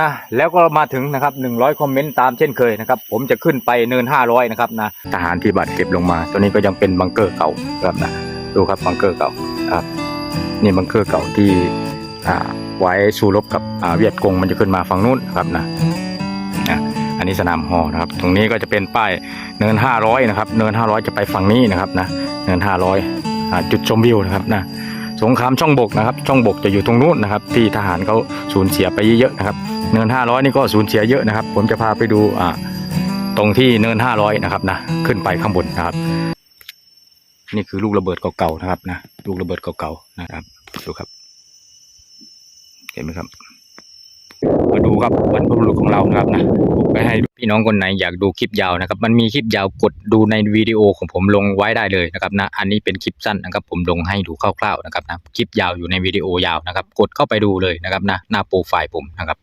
นะแล้วก็มาถึงนะครับ100 คอมเมนต์ตามเช่นเคยนะครับ ผมจะขึ้นไปเนิน 500 นะครับนะทหารที่บาดเจ็บลงมา ตัวนี้ก็ยังเป็นบังเกอร์เก่าครับนะดูครับบังเกอร์เก่าครับนี่บังเกอร์เก่าที่อ่าไว้สู้รบกับเวียดกงมันจะขึ้นมาฝั่งนู้นครับนะนะอันนี้สนามฮอนะครับ ตรงนี้ก็จะเป็นป้ายเนิน 500 นะครับ เนิน 500 จะไปฝั่งนี้นะครับนะเนิน 500อ่าจุดชมวิวนะครับนะ สงครามช่องบกนะครับ ช่องบกจะอยู่ตรงนู้นนะครับ ที่ทหารเขาสูญเสียไปเยอะๆนะครับ เนิน 500 นี่ก็สูญเสียเยอะนะครับ ผมจะพาไปดูอ่าตรงที่เนิน 500 นะครับนะขึ้นไปข้างบนนะครับ นี่คือลูกระเบิดเก่าๆนะครับนะลูกระเบิดเก่าๆนะครับดูครับ เห็นไหมครับ มาดูครับบรรพบุรุษของเรานะครับนะไปให้ พี่น้องคนไหนอยากดูคลิปยาวนะครับ มันมีคลิปยาวกดดูในวิดีโอของผมลงไว้ได้เลยนะครับนะ อันนี้เป็นคลิปสั้นนะครับ ผมลงให้ดูคร่าวๆนะครับนะ คลิปยาวอยู่ในวิดีโอยาวนะครับ กดเข้าไปดูเลยนะครับนะ หน้าโปรไฟล์ผมนะครับ